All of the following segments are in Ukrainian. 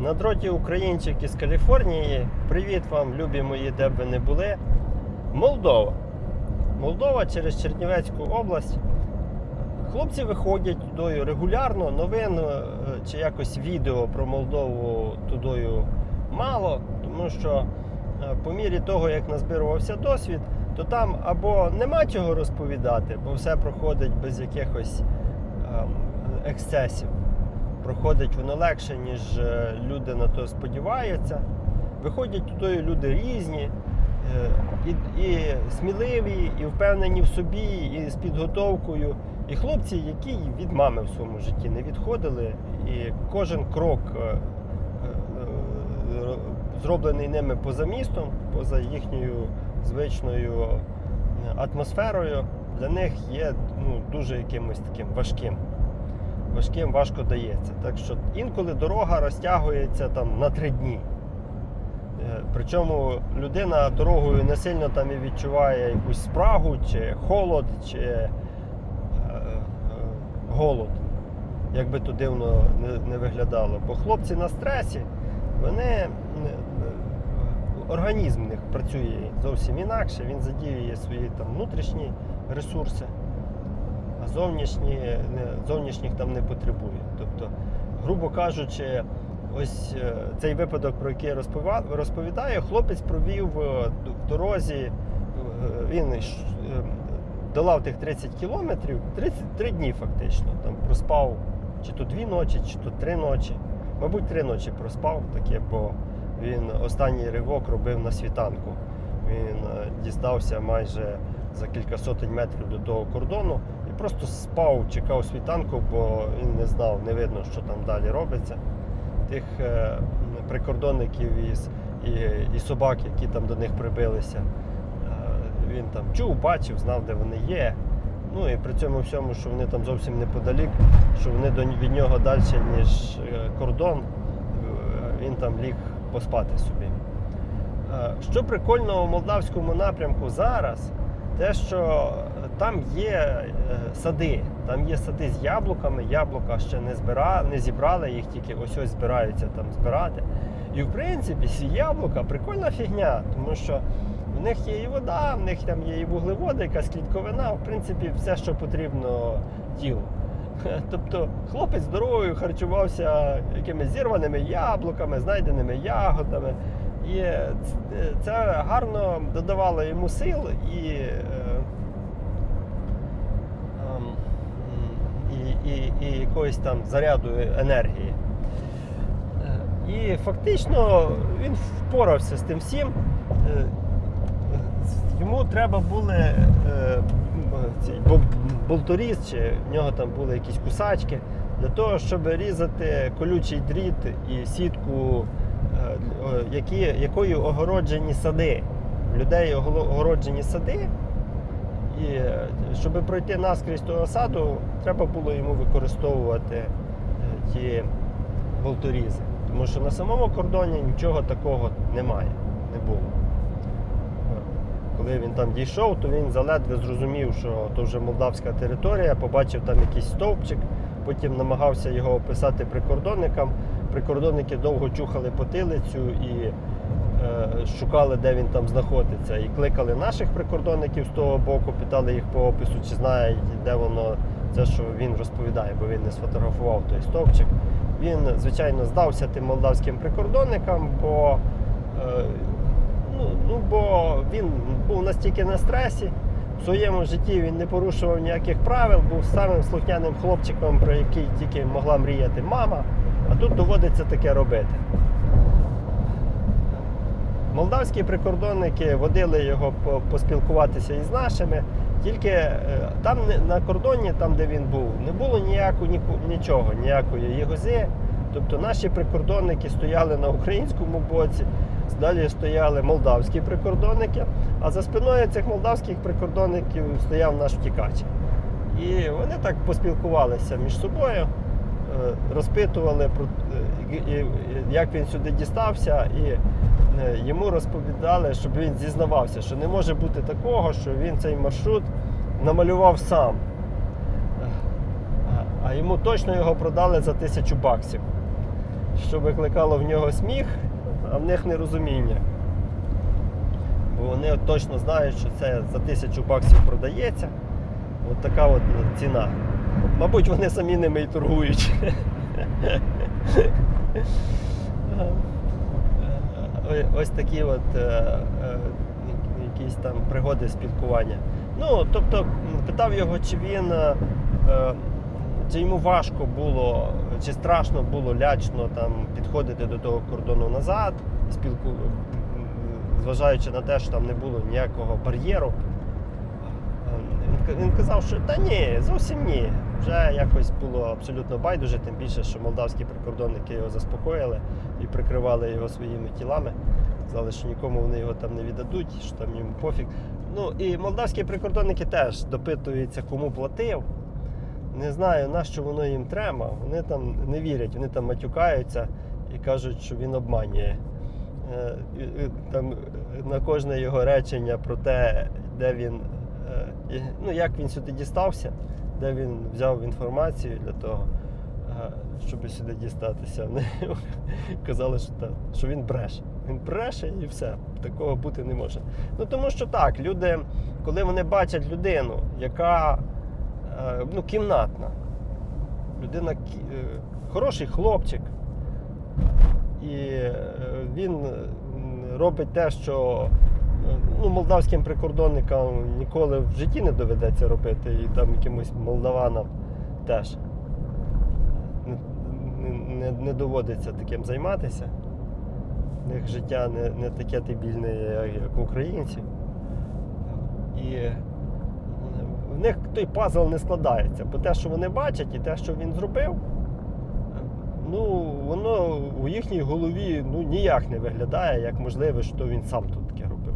На дроті українчик із Каліфорнії. Привіт вам, любі мої, де б ви не були. Молдова. Молдова через Чернівецьку область. Хлопці виходять тудою регулярно, новин е, чи якось відео про Молдову тудою мало, тому що е, по мірі того, як назбирувався досвід, то там або нема чого розповідати, бо все проходить без якихось ем, ексцесів. Проходить воно легше, ніж е, люди на то сподіваються. Виходять туди люди різні, е, і, і сміливі, і впевнені в собі, і з підготовкою. І хлопці, які від мами в своєму житті не відходили, і кожен крок е, зроблений ними поза містом, поза їхньою звичною атмосферою, для них є ну, дуже якимось таким важким. Важким важко дається. Так що інколи дорога розтягується там на три дні. Е, Причому людина дорогою не сильно там і відчуває якусь спрагу, чи холод, чи е, е, голод. Як би то дивно не, не виглядало. Бо хлопці на стресі, вони організм в них працює зовсім інакше, він задіює свої там внутрішні ресурси, а зовнішні, не- зовнішніх там не потребує. Тобто, грубо кажучи, ось е, цей випадок, про який я розповідаю, хлопець провів е, в дорозі, е, він долав тих 30 кілометрів, 33 дні фактично. Там проспав чи то дві ночі, чи то три ночі. Мабуть, три ночі проспав таке, бо він останній ривок робив на світанку. Він дістався майже за кілька сотень метрів до того кордону просто спав, чекав світанку, бо він не знав, не видно, що там далі робиться. Тих е, прикордонників із, і, і собак, які там до них прибилися. е, Він там чув, бачив, знав, де вони є. Ну і при цьому всьому, що вони там зовсім неподалік, що вони до, від нього далі, ніж е, кордон, він там ліг поспати собі. Що прикольно у молдавському напрямку зараз, те, що там є е, сади, там є сади з яблуками, яблука ще не, збира, не зібрали, їх тільки ось ось збираються там збирати. І в принципі ці яблука прикольна фігня, тому що в них є і вода, в них там є і вуглеводи, якась клітковина, в принципі, все, що потрібно тілу. Тобто хлопець дорогою харчувався якимись зірваними яблуками, знайденими ягодами. І це гарно додавало йому сил і, е, ем, і, якоїсь там заряду енергії. Е, І фактично він впорався з тим всім. Е, Йому треба були е, болторіз, чи в нього там були якісь кусачки, для того, щоб різати колючий дріт і сітку, які, якою огороджені сади. Людей огороджені сади. І е, щоб пройти наскрізь того саду, треба було йому використовувати е, ті болторізи. Тому що на самому кордоні нічого такого немає, не було. Коли він там дійшов, то він заледве зрозумів, що то вже молдавська територія, побачив там якийсь стовпчик, потім намагався його описати прикордонникам. Прикордонники довго чухали потилицю і е, шукали, де він там знаходиться. І кликали наших прикордонників з того боку, питали їх по опису, чи знають, де воно це, що він розповідає, бо він не сфотографував той стовпчик. Він, звичайно, здався тим молдавським прикордонникам, бо е, Ну, ну, бо він був настільки на стресі. В своєму житті він не порушував ніяких правил, був самим слухняним хлопчиком, про який тільки могла мріяти мама, а тут доводиться таке робити. Молдавські прикордонники водили його поспілкуватися із нашими, тільки е, там на кордоні, там де він був, не було ніяку, нічого, ніякої єгози. Тобто наші прикордонники стояли на українському боці, далі стояли молдавські прикордонники, а за спиною цих молдавських прикордонників стояв наш втікач. І вони так поспілкувалися між собою, е, розпитували е, як він сюди дістався, і йому розповідали, щоб він зізнавався, що не може бути такого, що він цей маршрут намалював сам. Е, А йому точно його продали за тисячу баксів. що викликало в нього сміх, а в них нерозуміння. Бо вони точно знають, що це за тисячу баксів продається. От така от ціна. Мабуть, вони самі ними і торгують. Ось такі от е, е, якісь там пригоди спілкування. Ну, тобто, питав його, чи він. е, чи йому важко було, чи страшно було лячно там підходити до того кордону назад, спілку, зважаючи на те, що там не було ніякого бар'єру. Він казав, що та ні, зовсім ні. Вже якось було абсолютно байдуже, тим більше, що молдавські прикордонники його заспокоїли і прикривали його своїми тілами. Сказали, що нікому вони його там не віддадуть, що там йому пофіг. Ну і молдавські прикордонники теж допитуються, кому платив. Не знаю, на що воно їм треба. Вони там не вірять, вони там матюкаються і кажуть, що він обманює. Е, Там на кожне його речення про те, де він, ну як він сюди дістався, де він взяв інформацію для того, е, щоб сюди дістатися. Казали, що, та, що він бреше. Він бреше і все. Такого бути не може. Ну тому що так, люди, коли вони бачать людину, яка е, ну, кімнатна, людина е, хороший хлопчик, і е, він робить те, що е, ну, молдавським прикордонникам ніколи в житті не доведеться робити, і там якимось молдаванам теж не, не, не, доводиться таким займатися. В них життя не, не таке дебільне, як, українців. І е, в них той пазл не складається, бо те, що вони бачать, і те, що він зробив, ну, воно у їхній голові ну, ніяк не виглядає, як можливо, що він сам тут таке робив.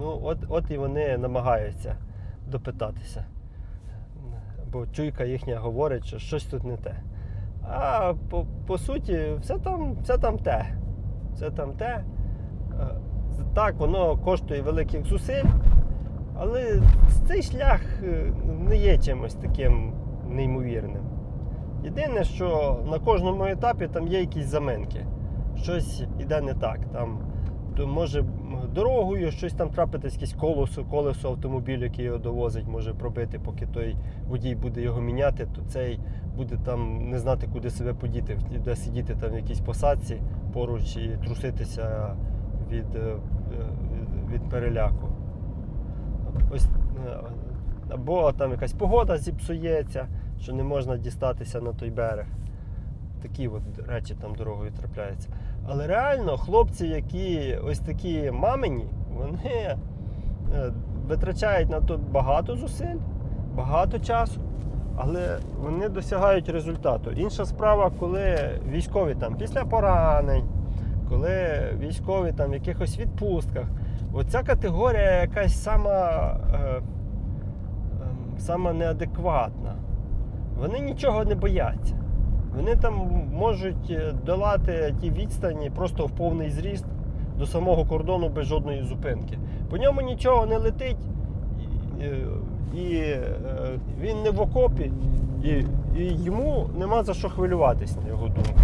Ну, от, от і вони намагаються допитатися. Бо чуйка їхня говорить, що щось тут не те. А по, по суті, все там, все там те. Все там те. Е, Так, воно коштує великих зусиль, але цей шлях е, не є чимось таким неймовірним. Єдине, що на кожному етапі там є якісь заминки. Щось іде не так. Там може дорогою щось там трапитись, якесь колесо, колесо автомобілю, який його довозить, може пробити, поки той водій буде його міняти, то цей буде там не знати, куди себе подіти, де сидіти там в якійсь посадці поруч і труситися від, е, від переляку. Ось, е, або там якась погода зіпсується, що не можна дістатися на той берег. Такі от речі там дорогою трапляються. Але реально хлопці, які ось такі мамині, вони е, витрачають на то багато зусиль, багато часу, але вони досягають результату. Інша справа, коли військові там після поранень, коли військові там в якихось відпустках. Оця категорія якась сама, е, ем, сама неадекватна. Вони нічого не бояться. Вони там можуть е, долати ті відстані просто в повний зріст до самого кордону без жодної зупинки. По ньому нічого не летить, і, е, е, він не в окопі, і йому нема за що хвилюватись, на його думку.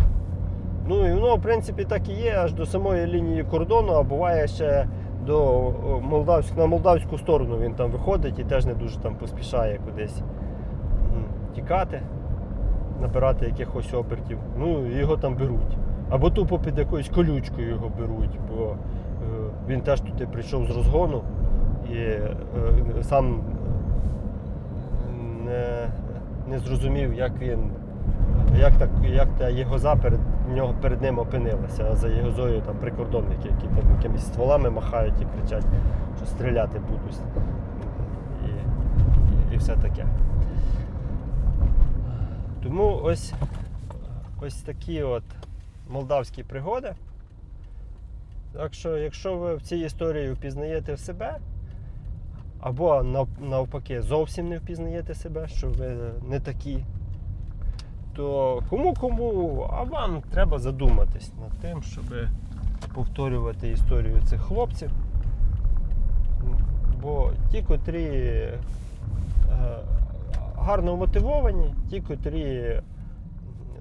Ну і воно, в принципі, так і є аж до самої лінії кордону, а буває ще до молдавськ, на молдавську сторону він там виходить і теж не дуже там поспішає кудись тікати, набирати якихось обертів. Ну, його там беруть. Або тупо під якоюсь колючкою його беруть, бо е, він теж туди прийшов з розгону і е, сам не, не зрозумів, як він як так, як та єгоза перед нього перед ним опинилася, а за єгозою там прикордонники, які там якимись стволами махають і кричать, що стріляти будуть. І, і, і все таке. Тому ось, ось такі от молдавські пригоди. Так що, якщо ви в цій історії впізнаєте в себе, або навпаки зовсім не впізнаєте себе, що ви не такі, то кому-кому, а вам треба задуматись над тим, щоб повторювати історію цих хлопців. Бо ті, котрі гарно мотивовані, ті, котрі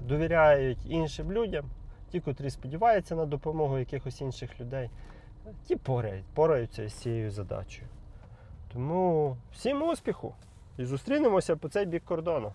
довіряють іншим людям, ті, котрі сподіваються на допомогу якихось інших людей, ті порають, пораються з цією задачею. Тому всім успіху і зустрінемося по цей бік кордону.